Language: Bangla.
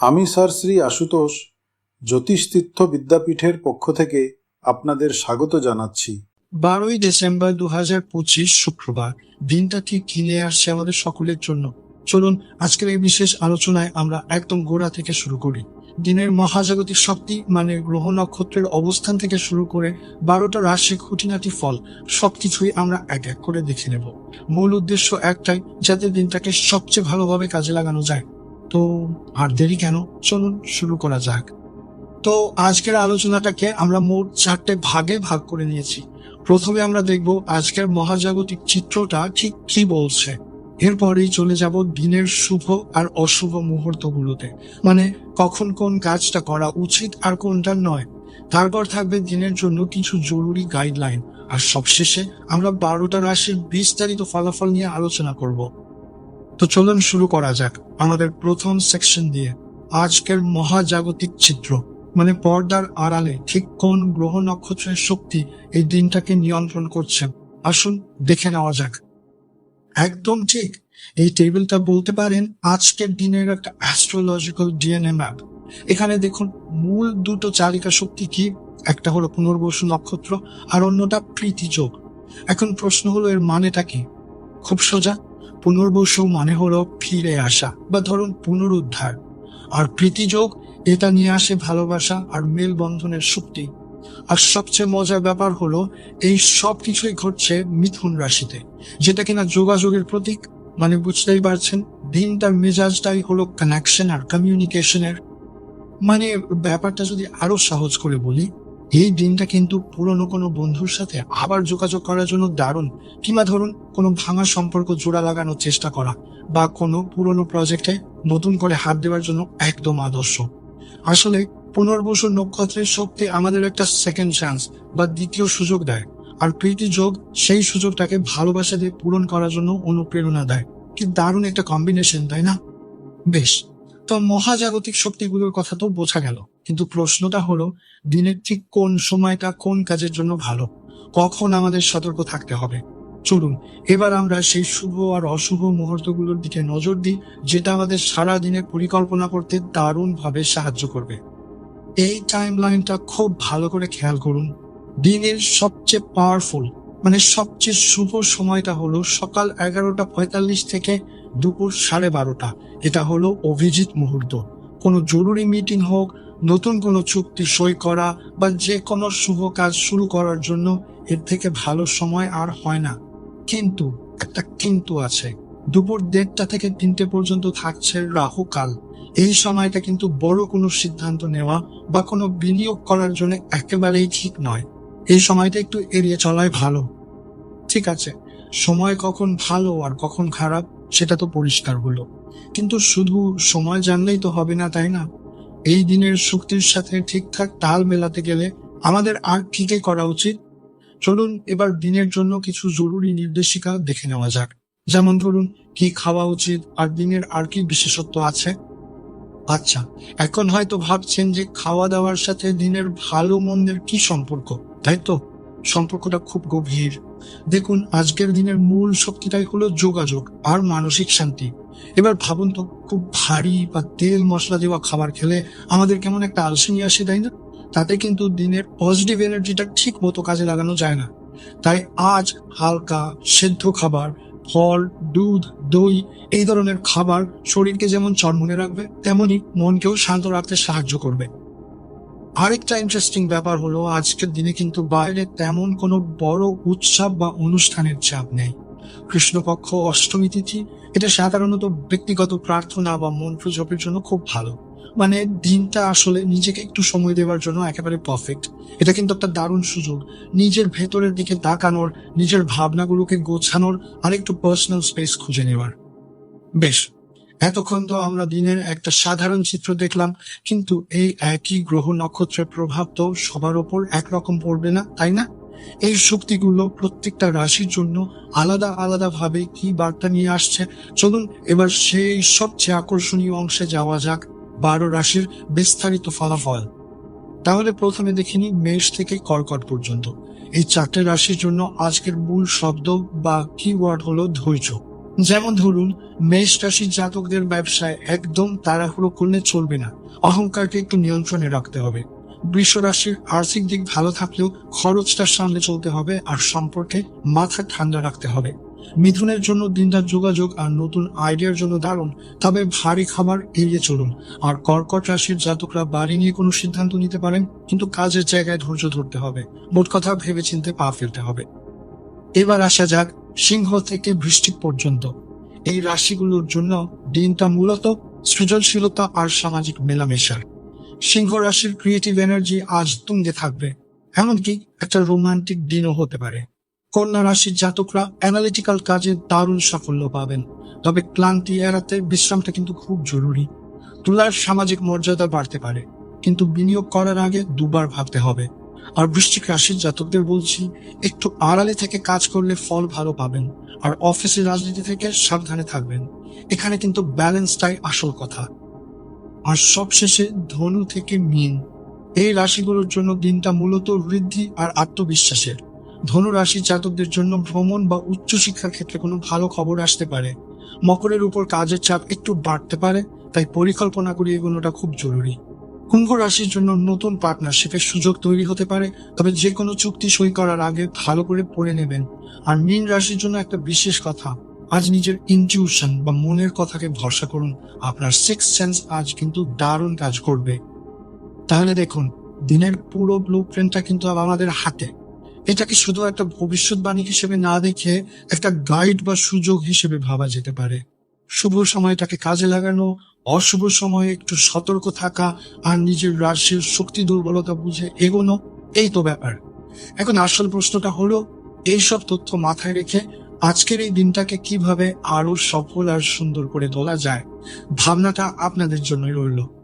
আমি স্যার শ্রী আশুতোষ, জ্যোতিষতীর্থ বিদ্যাপীঠের পক্ষ থেকে আপনাদের স্বাগত জানাচ্ছি। বারোই ডিসেম্বর দু হাজার পঁচিশ শুক্রবার। দিনটা ঠিক ঘিরে আসছে আমাদের সকলের জন্য? চলুন, আজকের এই বিশেষ আলোচনায় আমরা একদম গোড়া থেকে শুরু করি। দিনের মহাজাগতিক শক্তি মানে গ্রহ নক্ষত্রের অবস্থান থেকে শুরু করে বারোটা রাশির খুঁটিনাটি ফল, সবকিছুই আমরা এক এক করে দেখে নেব। মূল উদ্দেশ্য একটাই, যাতে দিনটাকে সবচেয়ে ভালোভাবে কাজে লাগানো যায়। তো আর দেরি কেন? চলুন শুরু করা যাক। তো আজকের আলোচনাটাকে আমরা মোট চারটে ভাগে ভাগ করে নিয়েছি। প্রথমে আমরা দেখব আজকের মহাজাগতিক চিত্রটা ঠিক কি বলছে। এরপরেই চলে যাব দিনের শুভ আর অশুভ মুহূর্তগুলোতে। মানে কখন কোন কাজটা করা উচিত আর কোনটা নয়। তারপর থাকবে দিনের জন্য কিছু জরুরি গাইডলাইন আর সবশেষে আমরা বারোটা রাশির বিস্তারিত ফলাফল নিয়ে আলোচনা করব। তো চলুন শুরু করা যাক আমাদের প্রথম সেকশন দিয়ে। আজকের মহাজাগতিক চিত্র মানে পর্দার আড়ালে ঠিক কোন গ্রহ নক্ষত্রের শক্তি এই দিনটাকে নিয়ন্ত্রণ করছে? আসুন দেখে নেওয়া যাক। একদম ঠিক, এই টেবিলটা বলতে পারেন আজকের দিনের একটা অ্যাস্ট্রোলজিক্যাল ডিএনএ ম্যাপ এখানে দেখুন মূল দুটো চালিকা শক্তি কি, একটা হলো পুনর্বসু নক্ষত্র আর অন্যটা প্রীতিযোগ এখন প্রশ্ন হলো এর মানেটা কি? খুব সোজা পুনর্বসু মানে হলো ফিরে আসা বা ধরুন পুনরুদ্ধার। আর প্রীতিযোগ, এটা নিয়ে আসে ভালোবাসা আর মেলবন্ধনের শক্তি। আর সবচেয়ে মজার ব্যাপার হলো, এই সব কিছুই ঘটছে মিথুন রাশিতে, যেটা কিনা যোগাযোগের প্রতীক। মানে বুঝতেই পারছেন, দিনটার মেজাজটাই হলো কানেকশন আর কমিউনিকেশনের মানে ব্যাপারটা যদি আরও সহজ করে বলি এই দিনটা কিন্তু পুরনো কোনো বন্ধুর সাথে আবার যোগাযোগ করার জন্য দারুণ। কিংবা ধরুন, কোনো ভাঙা সম্পর্ক জোড়া লাগানোর চেষ্টা করা বা কোনো পুরনো প্রজেক্টে নতুন করে হাত দেওয়ার জন্য একদম আদর্শ। আসলে পুনর্বসু নক্ষত্রের শক্তি আমাদের একটা সেকেন্ড চান্স বা দ্বিতীয় সুযোগ দেয়, আর প্রীতি যোগ সেই সুযোগটাকে ভালোবাসা দিয়ে পূরণ করার জন্য অনুপ্রেরণা দেয়। কি দারুণ একটা কম্বিনেশন তাই না? বেশ, তো মহাজাগতিক শক্তিগুলোর কথা তো বোঝা গেল। কিন্তু প্রশ্নটা হলো, দিনের ঠিক কোন সময়টা কোন কাজের জন্য ভালো? কখন আমাদের সতর্ক থাকতে হবে? চলুন, এবার আমরা সেই শুভ আর অশুভ মুহূর্তগুলোর দিকে নজর দিই, যেটা আমাদের সারা দিনের পরিকল্পনা করতে দারুণভাবে সাহায্য করবে। এই টাইম লাইনটা খুব ভালো করে খেয়াল করুন। দিনের সবচেয়ে পাওয়ারফুল মানে সবচেয়ে শুভ সময়টা হলো সকাল এগারোটা পঁয়তাল্লিশ থেকে দুপুর সাড়ে বারোটা। এটা হলো অভিজিৎ মুহূর্ত। কোনো জরুরি মিটিং হোক নতুন কোনো চুক্তি সই করা বা যে কোনো শুভ কাজ শুরু করার জন্য এর থেকে ভালো সময় আর হয় না। কিন্তু, একটা কিন্তু আছে। দুপুর দেড়টা থেকে তিনটে পর্যন্ত থাকছে রাহু কাল এই সময়টা কিন্তু বড় কোনো সিদ্ধান্ত নেওয়া বা কোনো বিনিয়োগ করার জন্য একেবারেই ঠিক নয়। এই সময়টা একটু এড়িয়ে চলাই ভালো। ঠিক আছে, সময় কখন ভালো আর কখন খারাপ সেটা তো পরিষ্কার হলো। কিন্তু শুধু সময় জানলেই তো হবে না, তাই না? এই দিনের শক্তির সাথে ঠিকঠাক তাল মেলাতে গেলে আমাদের আর কি কি করা উচিত? চলুন এবার দিনের জন্য কিছু জরুরি নির্দেশিকা দেখে নেওয়া যাক। যেমন ধরুন, কি খাওয়া উচিত আর দিনের আর কি বিশেষত্ব আছে? আচ্ছা এখন হয়তো ভাবছেন যে খাওয়া দাওয়ার সাথে দিনের ভালো মন্দের কি সম্পর্ক, তাই তো? সম্পর্কটা খুব গভীর। দেখুন, আজকের দিনের মূল শক্তিটাই হলো যোগাযোগ আর মানসিক শান্তি। এবার ভাবুন তো, খুব ভারী বা তেল মশলা দেওয়া খাবার খেলে আমাদের কেমন একটা আলসেমি আসে, তাই না? তাতে কিন্তু দিনের পজিটিভ এনার্জিটা ঠিক মতো কাজে লাগানো যায় না। তাই আজ হালকা, সেদ্ধ খাবার, ফল, দুধ, দই এই ধরনের খাবার শরীরকে যেমন চরমনে রাখবে, তেমনি মনকেও শান্ত রাখতে সাহায্য করবে। আরেকটা ইন্টারেস্টিং ব্যাপার হলো, আজকের দিনে কিন্তু বাইরে তেমন কোনো বড় উৎসব বা অনুষ্ঠানের চাপ নেই। কৃষ্ণপক্ষ, অষ্টমী তিথি, এটা সাধারণত ব্যক্তিগত প্রার্থনা বা মন্ত্র জপের জন্য খুব ভালো। মানে দিনটা আসলে নিজেকে একটু সময় দেওয়ার জন্য একেবারে পারফেক্ট এটা কিন্তু একটা দারুণ সুযোগ। নিজের ভেতরের দিকে তাকানোর, নিজের ভাবনাগুলোকে গোছানোর আর একটু পার্সোনাল স্পেস খুঁজে নেওয়ার। বেশ এতক্ষণ তো আমরা দিনের একটা সাধারণ চিত্র দেখলাম, কিন্তু এই একই গ্রহ নক্ষত্রের প্রভাব তো সবার ওপর একরকম পড়বে না, তাই না? এই শক্তিগুলো প্রত্যেকটা রাশির জন্য আলাদা আলাদা ভাবে কি বার্তা নিয়ে আসছে? চলুন এবার সেই সবচেয়ে আকর্ষণীয় অংশে যাওয়া যাক, বারো রাশির বিস্তারিত ফলাফল। তাহলে প্রথমে দেখিনি মেষ থেকে কর্কট পর্যন্ত। এই চারটে রাশির জন্য আজকের মূল শব্দ বা কিওয়ার্ড হলো ধৈর্য। যেমন ধরুন মেষ রাশির জাতকদের ব্যবসায় একদম তাড়াহুড়ো করলে চলবে না। অহংকারকে একটু নিয়ন্ত্রণে রাখতে হবে। বৃষ রাশির আর্থিক দিক ভালো থাকলেও খরচটা সামনে চলতে হবে আর সম্পর্কে মাথা ঠান্ডা রাখতে হবে। মিথুনের জন্য দিনদার যোগাযোগ আর নতুন আইডিয়ার জন্য দারুণ, তবে ভারী খাবার এড়িয়ে চলুন। আর কর্কট রাশির জাতকরা বাড়ি নিয়ে কোনো সিদ্ধান্ত নিতে পারেন, কিন্তু কাজের জায়গায় ধৈর্য ধরতে হবে। মোট কথা ভেবে চিনতে পা ফেলতে হবে। এবার আসা যাক সিংহ থেকে বৃষ্টি পর্যন্ত। এই রাশিগুলোর জন্য দিনটা মূলত সৃজনশীলতা আর সামাজিক মেলামেশার সিংহ রাশির ক্রিয়েটিভ এনার্জি আজ তুঙ্গে থাকবে, এমনকি একটা রোমান্টিক দিনও হতে পারে। কন্যা রাশির জাতকরা অ্যানালিটিক্যাল কাজে দারুণ সাফল্য পাবেন, তবে ক্লান্তি এড়াতে বিশ্রামটা কিন্তু খুব জরুরি। তুলার সামাজিক মর্যাদা বাড়তে পারে, কিন্তু বিনিয়োগ করার আগে দুবার ভাবতে হবে। আর বৃশ্চিক রাশির জাতকদের বলছি, একটু আড়ালে থেকে কাজ করলে ফল ভালো পাবেন, আর অফিসের রাজনীতি থেকে সাবধানে থাকবেন। এখানে কিন্তু ব্যালেন্সটাই আসল কথা। আর সবশেষে ধনু থেকে মিন। এই রাশিগুলোর জন্য দিনটা মূলত বৃদ্ধি আর আত্মবিশ্বাসের। ধনু রাশির জাতকদের জন্য ভ্রমণ বা উচ্চশিক্ষার ক্ষেত্রে কোনো ভালো খবর আসতে পারে। মকরের উপর কাজের চাপ একটু বাড়তে পারে, তাই পরিকল্পনা করে এগোনোটা খুব জরুরি। কুম্ভ রাশির জন্য নতুন পার্টনারশিপের সুযোগ তৈরি হতে পারে, তবে যে কোনো চুক্তি সই করার আগে ভালো করে পড়ে নেবেন। আর মীন রাশির জন্য একটা বিশেষ কথা, আজ নিজের ইনটিউশন বা মনের কথাকে ভরসা করুন, আপনার সিক্স সেন্স আজ কিন্তু দারুণ কাজ করবে। তাহলে দেখুন, দিনের পুরো ব্লু প্রিন্টটা কিন্তু আমাদের হাতে। এটাকে শুধু একটা ভবিষ্যৎবাণী হিসেবে না দেখে একটা গাইড বা সুযোগ হিসেবে ভাবা যেতে পারে। শুভ সময়টাকে কাজে লাগানো, অশুভ সময়ে একটু সতর্ক থাকা আর নিজের রাশির শক্তি দুর্বলতা বুঝে এগোনো, এই তো ব্যাপার। এখন আসল প্রশ্নটা হলো এইসব তথ্য মাথায় রেখে আজকের এই দিনটাকে কীভাবে আরও সফল আর সুন্দর করে তোলা যায়? ভাবনাটা আপনাদের জন্যই রইল।